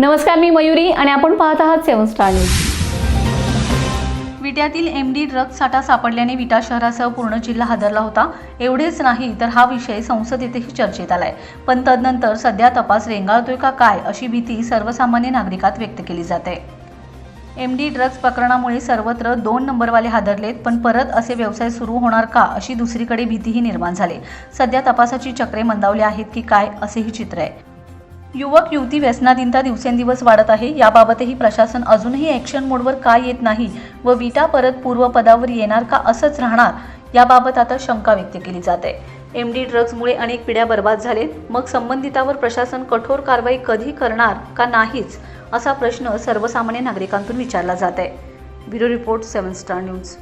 नमस्कार मी मयुरी आणि आपण पाहत आहात सेवन स्टार न्यूज. विट्यातील एम डी ड्रग्ज साठा सापडल्याने विटा शहरासह पूर्ण जिल्हा हादरला होता. एवढेच नाही तर हा विषय संसदेतही चर्चेत आलाय. पण तदनंतर सध्या तपास रेंगाळतोय का काय अशी भीती सर्वसामान्य नागरिकात व्यक्त केली जाते. एम डी ड्रग्ज प्रकरणामुळे सर्वत्र दोन नंबरवाले हादरलेत पण परत असे व्यवसाय सुरू होणार का अशी दुसरीकडे भीतीही निर्माण झाली. सध्या तपासाची चक्रे मंदावली आहेत की काय असेही चित्र आहे. युवक युवती व्यसनाधीनता दिवसेंदिवस वाढत आहे. याबाबतही प्रशासन अजूनही ॲक्शन मोडवर का येत नाही व विटा परत पूर्वपदावर येणार का असंच राहणार याबाबत आता शंका व्यक्त केली जात. आहे एम डी ड्रग्जमुळे अनेक पिढ्या बर्बाद झालेत. मग संबंधितावर प्रशासन कठोर कारवाई कधी करणार का नाहीच असा प्रश्न सर्वसामान्य नागरिकांतून विचारला जात. आहे bureau report seven star news.